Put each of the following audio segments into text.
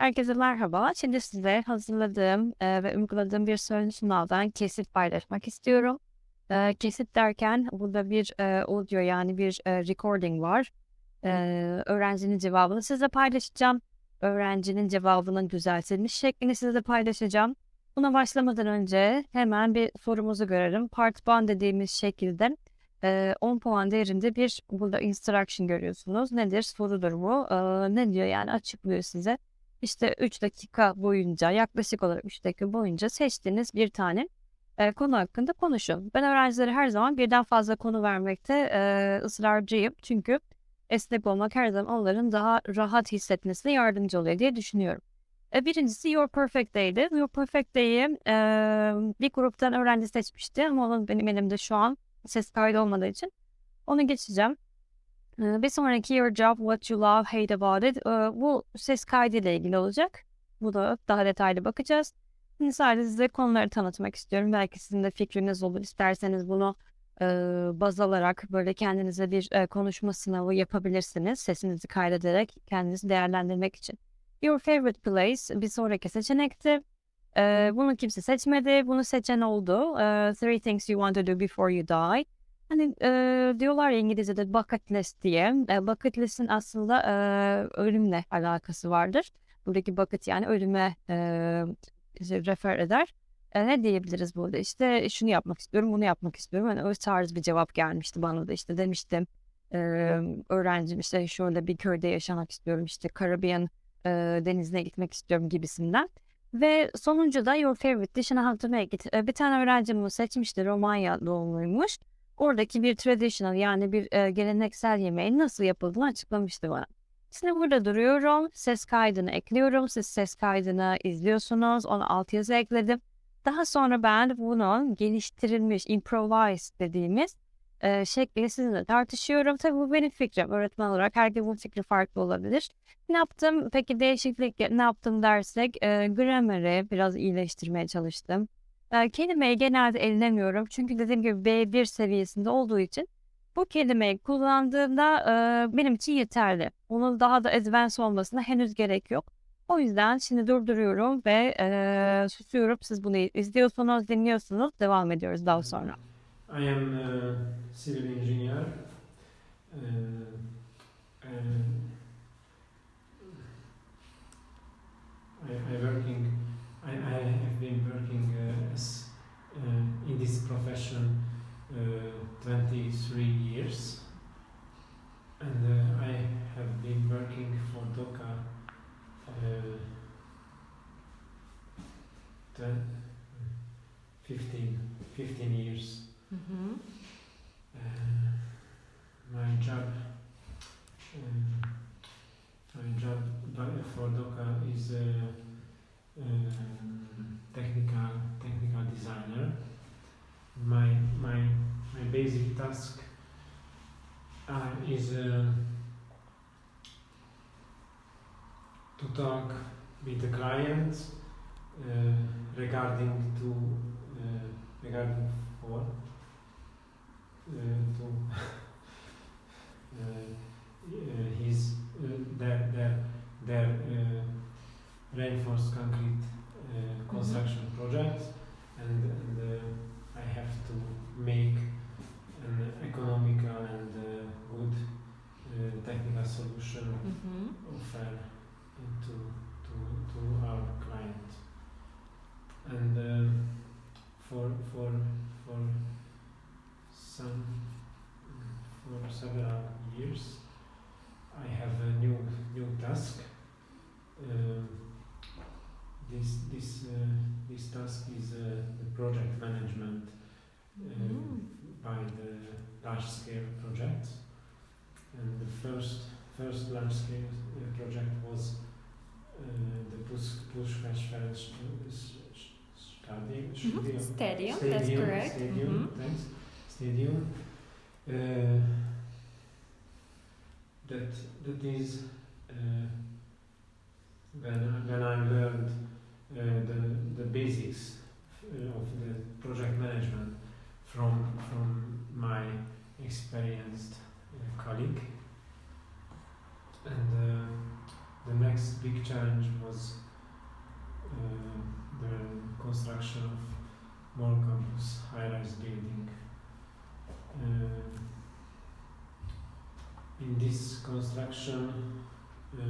Herkese merhaba. Şimdi size hazırladığım e, ve uyguladığım bir soru sınavdan kesit paylaşmak istiyorum. E, kesit derken burada bir e, audio yani bir e, recording var. E, öğrencinin cevabını size paylaşacağım. Öğrencinin cevabının düzeltilmiş şeklini size paylaşacağım. Buna başlamadan önce hemen bir sorumuzu görelim. Part 1 dediğimiz şekilde e, 10 puan değerinde bir burada instruction görüyorsunuz. Nedir? Sorudur bu. E, ne diyor yani açıklıyor size. İşte 3 dakika boyunca yaklaşık olarak 3 dakika boyunca seçtiğiniz bir tane e, konu hakkında konuşun. Ben öğrencilere her zaman birden fazla konu vermekte e, ısrarcıyım. Çünkü esnek olmak her zaman onların daha rahat hissetmesine yardımcı oluyor diye düşünüyorum. E, birincisi Your Perfect Day'di. Your Perfect Day'i e, bir gruptan öğrenci seçmişti ama onun benim elimde şu an ses kaydı olmadığı için onu geçeceğim. Ee, Bir sonraki Your Job, What You Love, Hate About It. Ee, Bu ses kaydıyla ilgili olacak. Bu da daha detaylı bakacağız. Şimdi sadece size konuları tanıtmak istiyorum. Belki sizin de fikriniz olur. İsterseniz bunu e, baz alarak böyle kendinize bir e, konuşma sınavı yapabilirsiniz. Sesinizi kaydederek kendinizi değerlendirmek için. Your Favorite Place bir sonraki seçenekti. Bunu kimse seçmedi. Bunu seçen oldu. Ee, three Things You Want to Do Before You Die. Hani e, diyorlar ya İngilizce'de bucket list diye. E, bucket list'in aslında e, ölümle alakası vardır. Buradaki bucket yani ölüme e, refer eder. E, ne diyebiliriz burada? İşte şunu yapmak istiyorum, bunu yapmak istiyorum. Hani o tarz bir cevap gelmişti bana da işte demiştim. E, öğrencim işte şöyle bir köyde yaşamak istiyorum. işte Caribbean e, denizine gitmek istiyorum gibisinden. Ve sonuncu da Your Favorite Dish and How to Make It. Bir tane öğrencim bunu seçmişti. Romanya doğumluymuş oradaki bir traditional yani bir e, geleneksel yemeğin nasıl yapıldığını açıklamıştı bana. Şimdi burada duruyorum. Ses kaydını ekliyorum. Siz ses kaydını izliyorsunuz. Onu altyazı ekledim. Daha sonra ben bunun geliştirilmiş, improvised dediğimiz e, şekliyle sizinle tartışıyorum. Tabii bu benim fikrim. Öğretmen olarak herkesin fikri farklı olabilir. Ne yaptım? Peki değişiklik ne yaptım dersek e, gramer'i biraz iyileştirmeye çalıştım. Kelimeyi genelde elemiyorum. Çünkü dediğim gibi B1 seviyesinde olduğu için bu kelimeyi kullandığımda e, benim için yeterli. Onun daha da advanced olmasına henüz gerek yok. O yüzden şimdi durduruyorum ve e, susuyorum. Siz bunu izliyorsunuz, dinliyorsunuz. Devam ediyoruz daha sonra. I am a civil engineer. Uh, and I, I working. I, I have been working uh, uh, in this profession uh, 23 years, and uh, I have been working for DOCA uh, 10, 15, 15 years. Mm-hmm. Uh, my job, um, my job by- for DOCA is a um, technical technical designer. My my my basic task uh, is uh, to talk with the client uh, regarding to uh, regarding for uh, to uh, uh, his uh, their their their uh, reinforced concrete uh, construction projects, and, and uh, I have to make an economical and uh, good uh, technical solution Mm-hmm. offer to, to, to our client. And um, for, for, for some, for several years, I have a new, new task. Um, this, this, uh, this task is uh, the project management um, by the large scale project. And the first first large scale uh, project was uh, the Push Pushkashfeld Stadium. Mm-hmm. Stadium, that's correct. Stadium, Mhm. thanks. Stadium. Uh, that that is uh, when I, when I learned uh, the the basics uh, of the project management from from my experienced uh, colleague. And uh, the next big big challenge was uh, the construction of Mall Campus high-rise building. Uh, in this construction, uh,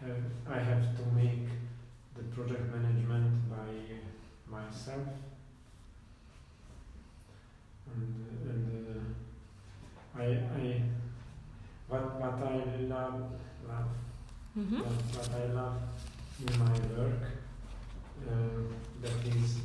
have, I have to make the project management by myself, and and uh, I I what what I love love Mhm. what, what I love in my work uh, that is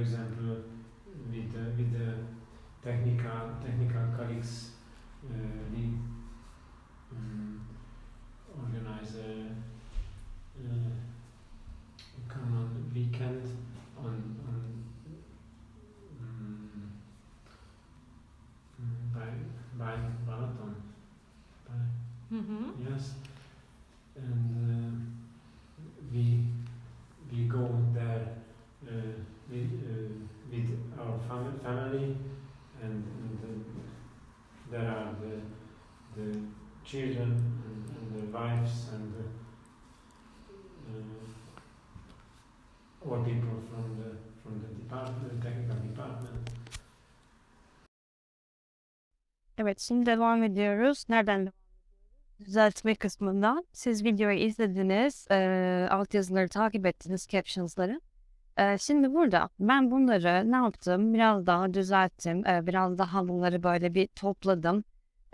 example, with the, with the technical technical colleagues, uh, there are the the children and, and the wives and the, uh, all people from the from the department, technical department. Evet, şimdi devam ediyoruz. Nereden? Düzeltme kısmından. Siz videoyu izlediniz, eee altyazıları takip ettiniz, captions'ları. Şimdi burada ben bunları ne yaptım? Biraz daha düzelttim. Biraz daha bunları böyle bir topladım.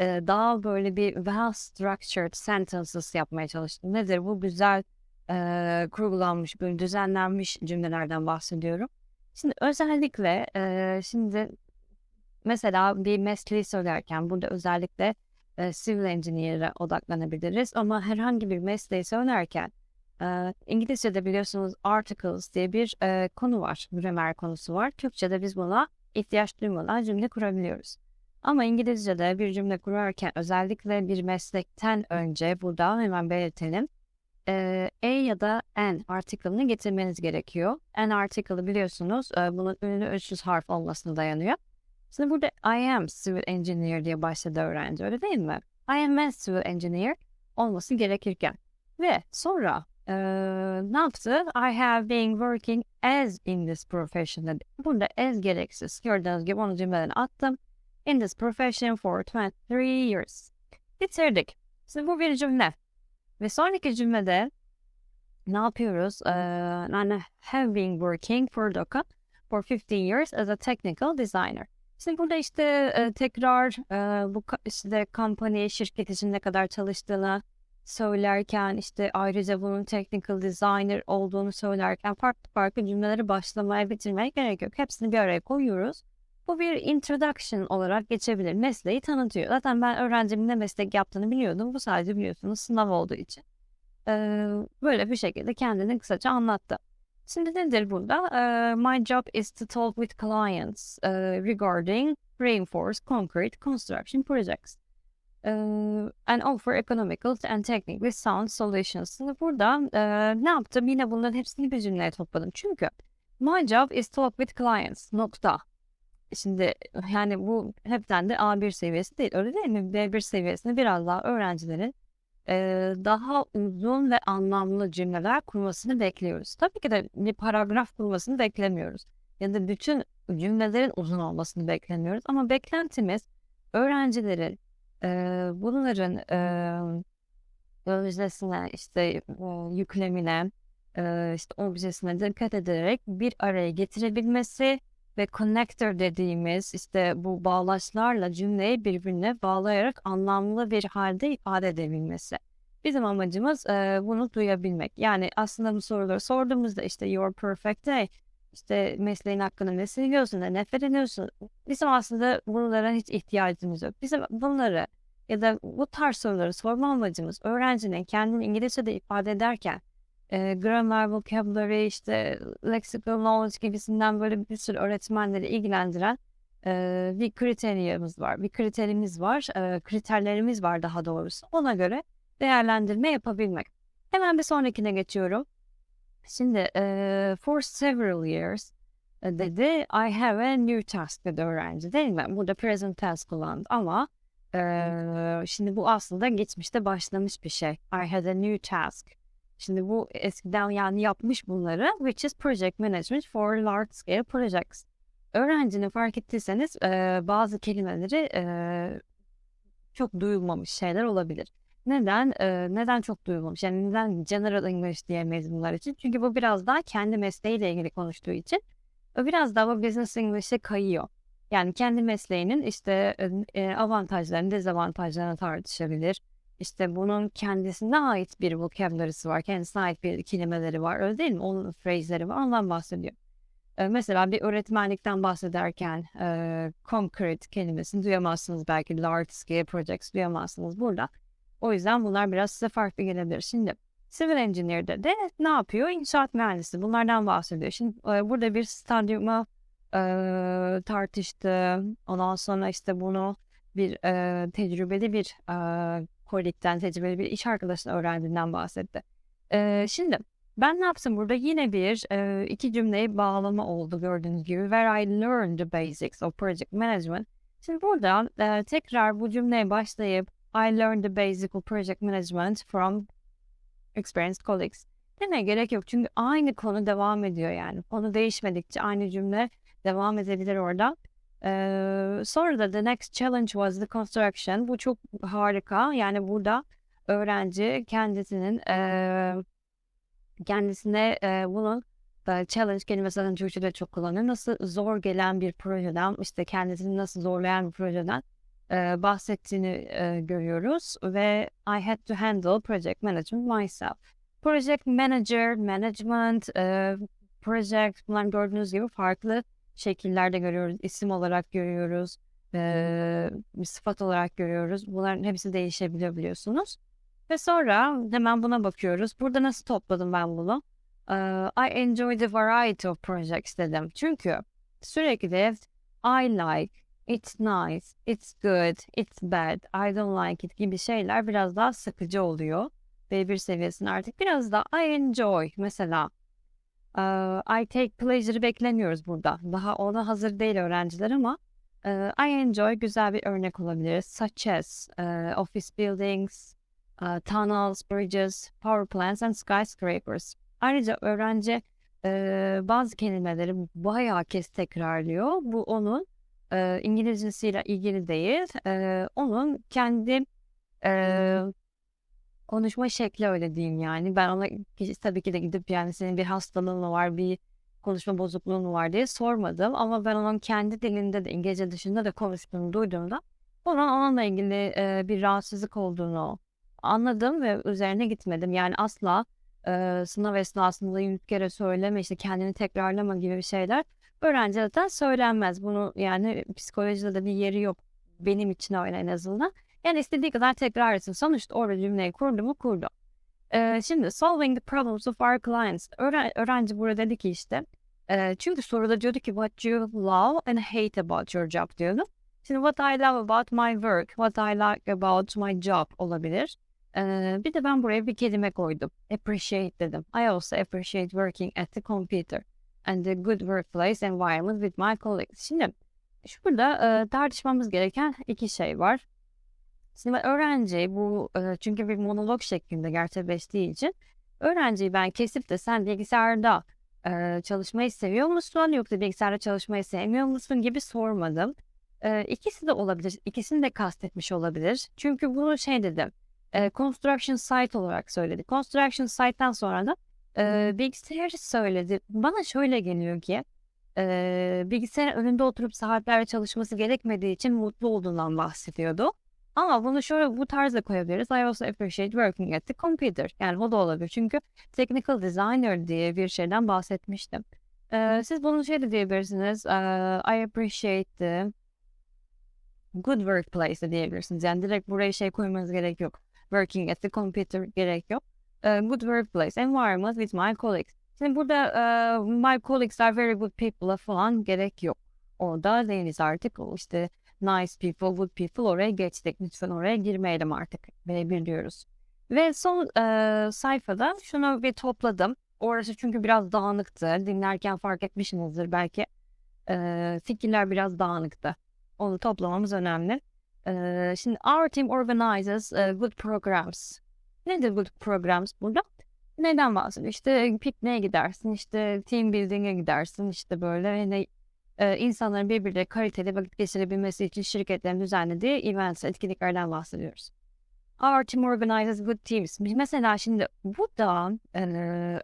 Daha böyle bir well structured sentences yapmaya çalıştım. Nedir bu? Güzel kurgulanmış, böyle düzenlenmiş cümlelerden bahsediyorum. Şimdi özellikle şimdi Mesela bir mesleği söylerken burada özellikle civil engineer'e odaklanabiliriz ama herhangi bir mesleği söylerken e, İngilizce'de biliyorsunuz articles diye bir e, konu var, grammar konusu var. Türkçe'de biz buna ihtiyaç duymadan cümle kurabiliyoruz. Ama İngilizce'de bir cümle kurarken özellikle bir meslekten önce burada hemen belirtelim. e, a ya da an article'ını getirmeniz gerekiyor. An article'ı biliyorsunuz bunun ünlü ölçüsüz harf olmasına dayanıyor. Şimdi burada I am civil engineer diye başladı öğrenci öyle değil mi? I am a civil engineer olması gerekirken. Ve sonra eee, ne yaptı? I have been working as in this profession dedi. Burada as gereksiz. Gördüğünüz gibi onu cümleden attım. In this profession for 23 years. Bitirdik. Şimdi bu bir cümle. Ve sonraki cümlede ne yapıyoruz? Eee, yani have been working for DOCA for 15 years as a technical designer. Şimdi burada işte e, tekrar e, bu işte company, şirket için ne kadar çalıştığını söylerken işte ayrıca bunun technical designer olduğunu söylerken farklı farklı cümleleri başlamaya bitirmeye gerek yok. Hepsini bir araya koyuyoruz. Bu bir introduction olarak geçebilir. Mesleği tanıtıyor. Zaten ben öğrencimin ne meslek yaptığını biliyordum. Bu sadece biliyorsunuz sınav olduğu için. Ee, böyle bir şekilde kendini kısaca anlattı. Şimdi nedir burada? Eee, my job is to talk with clients eee, regarding reinforced concrete construction projects. Eee, and offer economical and technically sound solutions. Şimdi burada eee, ne yaptım? Yine bunların hepsini bir cümleye topladım. Çünkü my job is talk with clients. Nokta. Şimdi yani bu hepten de A1 seviyesi değil. Öyle değil mi? B1 seviyesinde biraz daha öğrencilerin daha uzun ve anlamlı cümleler kurmasını bekliyoruz. Tabii ki de bir paragraf kurmasını beklemiyoruz. Ya da bütün cümlelerin uzun olmasını beklemiyoruz. Ama beklentimiz öğrencilerin eee, bunların eee öznesine, işte eee, yüklemine, eee, işte objesine dikkat ederek bir araya getirebilmesi ve connector dediğimiz işte bu bağlaçlarla cümleyi birbirine bağlayarak anlamlı bir halde ifade edebilmesi. Bizim amacımız eee, bunu duyabilmek. Yani aslında bu soruları sorduğumuzda işte your perfect day, işte mesleğin hakkında ne seviyorsun, ne nefret ediyorsun. Bizim aslında bunlara hiç ihtiyacımız yok. Bizim bunları ya da bu tarz soruları sorma amacımız öğrencinin kendini İngilizce'de ifade ederken e, grammar, vocabulary, işte lexical knowledge gibisinden böyle bir sürü öğretmenleri ilgilendiren e, bir kriteriyemiz var. Bir kriterimiz var, e, kriterlerimiz var daha doğrusu. Ona göre değerlendirme yapabilmek. Hemen bir sonrakine geçiyorum. Şimdi e, for several years e, dedi I have a new task dedi öğrenci değil mi? Burada present tense kullandı ama e, şimdi bu aslında geçmişte başlamış bir şey. I had a new task. Şimdi bu eskiden yani yapmış bunları which is project management for large scale projects. Öğrencinin fark ettiyseniz e, bazı kelimeleri e, çok duyulmamış şeyler olabilir. Neden? e, neden çok duyulmamış? Yani neden general English diyemeyiz bunlar için? Çünkü bu biraz daha kendi mesleğiyle ilgili konuştuğu için o biraz daha bu business English'e kayıyor. Yani kendi mesleğinin işte e, e, avantajlarını, dezavantajlarını tartışabilir. İşte bunun kendisine ait bir vocabulary'si var, kendisine ait bir kelimeleri var, öyle değil mi? Onun phrase'leri var, ondan bahsediyor. E, mesela bir öğretmenlikten bahsederken e, concrete kelimesini duyamazsınız belki large scale projects duyamazsınız burada. O yüzden bunlar biraz size farklı gelebilir. Şimdi civil engineer'de de ne yapıyor? İnşaat mühendisi bunlardan bahsediyor. Şimdi e, burada bir stadyumu e, tartıştı. Ondan sonra işte bunu bir e, tecrübeli bir e, kolikten tecrübeli bir iş arkadaşına öğrendiğinden bahsetti. E, şimdi ben ne yaptım burada? Yine bir e, iki cümleyi bağlama oldu gördüğünüz gibi. Where I learned the basics of project management. Şimdi burada e, tekrar bu cümleye başlayıp I learned the basics of project management from experienced colleagues. Demeye gerek yok çünkü aynı konu devam ediyor yani. Konu değişmedikçe aynı cümle devam edebilir orada. Ee, sonra da the next challenge was the construction. Bu çok harika. Yani burada öğrenci kendisinin eee, kendisine eee, bunun e, challenge kelimesi zaten Türkçe'de çok kullanılıyor. Nasıl zor gelen bir projeden, işte kendisini nasıl zorlayan bir projeden bahsettiğini görüyoruz ve I had to handle project management myself. Project manager, management, project bunlar gördüğünüz gibi farklı şekillerde görüyoruz. İsim olarak görüyoruz. bir sıfat olarak görüyoruz. Bunların hepsi değişebiliyor biliyorsunuz. Ve sonra hemen buna bakıyoruz. Burada nasıl topladım ben bunu? I enjoy the variety of projects dedim. Çünkü sürekli I like, it's nice, it's good, it's bad, I don't like it gibi şeyler biraz daha sıkıcı oluyor. B1 seviyesinde artık biraz daha I enjoy mesela. I take pleasure'ı beklemiyoruz burada. Daha ona hazır değil öğrenciler ama I enjoy güzel bir örnek olabilir. Such as eee, office buildings, eee, tunnels, bridges, power plants and skyscrapers. Ayrıca öğrenci eee, bazı kelimeleri bayağı kez tekrarlıyor. Bu onun eee, İngilizcesiyle ilgili değil. Eee, onun kendi eee, konuşma şekli öyle diyeyim yani. Ben ona tabii ki de gidip yani senin bir hastalığın mı var, bir konuşma bozukluğun mu var diye sormadım. Ama ben onun kendi dilinde de İngilizce dışında da konuştuğunu duyduğumda bunun onunla ilgili e, bir rahatsızlık olduğunu anladım ve üzerine gitmedim. Yani asla e, sınav esnasında yüz kere söyleme, işte kendini tekrarlama gibi bir şeyler öğrenci zaten söylenmez. Bunu yani psikolojide de bir yeri yok. Benim için öyle en azından. Yani istediği kadar tekrar etsin. Sonuçta orada cümleyi kurdu mu kurdu. Ee, şimdi solving the problems of our clients. Öğren- öğrenci burada dedi ki işte e, çünkü soruda diyordu ki what you love and hate about your job diyordu. Şimdi what I love about my work, what I like about my job olabilir. Ee, bir de ben buraya bir kelime koydum. Appreciate dedim. I also appreciate working at the computer and the good workplace environment with my colleagues. Şimdi şurada e, tartışmamız gereken iki şey var. Şimdi öğrenci bu e, çünkü bir monolog şeklinde gerçekleştiği için öğrenciyi ben kesip de sen bilgisayarda e, çalışmayı seviyor musun yoksa bilgisayarda çalışmayı sevmiyor musun gibi sormadım. E, ikisi de olabilir. İkisini de kastetmiş olabilir. Çünkü bunu şey dedim. E, construction site olarak söyledi. Construction site'tan sonra da e, bilgisayarı söyledi. Bana şöyle geliyor ki e, bilgisayarın önünde oturup saatlerce çalışması gerekmediği için mutlu olduğundan bahsediyordu. Ama bunu şöyle bu tarzda koyabiliriz. I also appreciate working at the computer. Yani o da olabilir. Çünkü technical designer diye bir şeyden bahsetmiştim. Ee, siz bunu şey de diyebilirsiniz. Ee, I appreciate the good workplace de diyebilirsiniz. Yani direkt buraya şey koymanız gerek yok. Working at the computer gerek yok. Ee, good workplace environment with my colleagues. Şimdi burada e, my colleagues are very good people'a falan gerek yok. Orada değiliz artık. İşte nice people, good people oraya geçtik. Lütfen oraya girmeyelim artık. Belirliyoruz. Ve son e, sayfada şunu bir topladım. Orası çünkü biraz dağınıktı. Dinlerken fark etmişsinizdir belki. E, fikirler biraz dağınıktı. Onu toplamamız önemli. E, şimdi our team organizes e, good programs. Nedir good programs burada? Neden bahsediyor? İşte pikniğe gidersin, işte team building'e gidersin, işte böyle hani e, insanların birbirleriyle kaliteli vakit geçirebilmesi için şirketlerin düzenlediği events, etkinliklerden bahsediyoruz. Our team organizes good teams. Mesela şimdi burada e,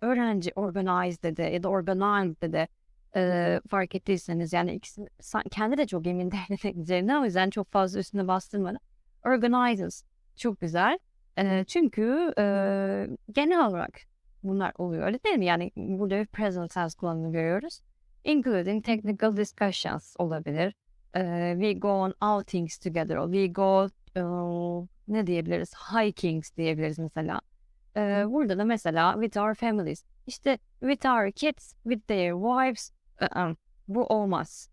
öğrenci organize dedi ya da organize dedi e, fark ettiyseniz yani ikisi kendi de çok emin değil üzerine o yüzden çok fazla üstüne bastırmadım. Organizes çok güzel. E, çünkü e, genel olarak bunlar oluyor öyle değil mi? Yani burada bir present tense kullanımı görüyoruz including technical discussions olabilir. Ee, we go on outings together. We go uh, ne diyebiliriz? Hikings diyebiliriz mesela. Ee, burada da mesela with our families. İşte with our kids, with their wives. Aa, bu olmaz.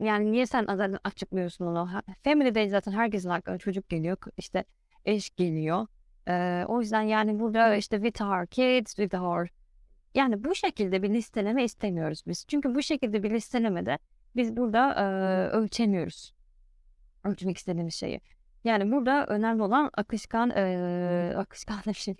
Yani niye sen zaten açıklıyorsun onu? Ha- Family değil zaten herkesin aklına çocuk geliyor. İşte eş geliyor. Ee, o yüzden yani burada işte with our kids, with our yani bu şekilde bir listeleme istemiyoruz biz. Çünkü bu şekilde bir listelemede biz burada e, ölçemiyoruz. Ölçmek istediğimiz şeyi. Yani burada önemli olan akışkan, e, akışkan bir şey.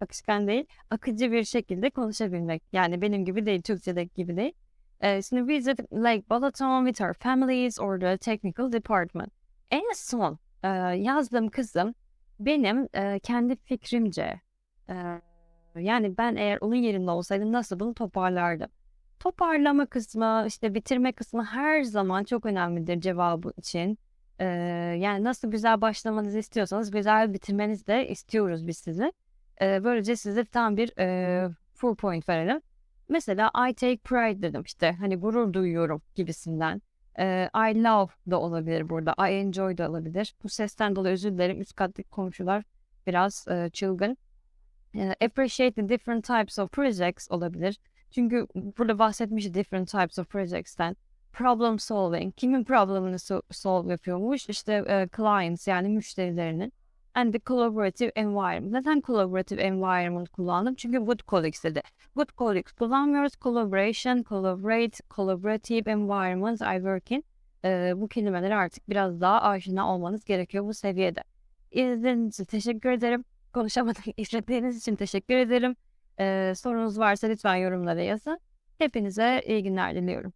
Akışkan değil, akıcı bir şekilde konuşabilmek. Yani benim gibi değil, Türkçedeki gibi değil. E, şimdi visit Lake Balaton with our families or the technical department. En son e, yazdığım kızım benim e, kendi fikrimce e, yani ben eğer onun yerinde olsaydım nasıl bunu toparlardım? Toparlama kısmı, işte bitirme kısmı her zaman çok önemlidir cevabı için. Ee, yani nasıl güzel başlamanızı istiyorsanız güzel bitirmenizi de istiyoruz biz sizi. Ee, böylece size tam bir e, full point verelim. Mesela I take pride dedim işte hani gurur duyuyorum gibisinden. Ee, I love da olabilir burada. I enjoy da olabilir. Bu sesten dolayı özür dilerim. Üst kattaki komşular biraz e, çılgın. E, appreciate the different types of projects olabilir. Çünkü burada bahsetmiş different types of projects'ten. Problem solving. Kimin problemini so- solve yapıyormuş? İşte e, clients yani müşterilerinin. And the collaborative environment. Neden collaborative environment kullandım? Çünkü good colleagues dedi. Good colleagues kullanmıyoruz. Collaboration, collaborate, collaborative environment I work in. E, bu kelimeleri artık biraz daha aşina olmanız gerekiyor bu seviyede. İzlediğiniz için teşekkür ederim konuşamadım. İzlediğiniz için teşekkür ederim. Ee, sorunuz varsa lütfen yorumlara yazın. Hepinize iyi günler diliyorum.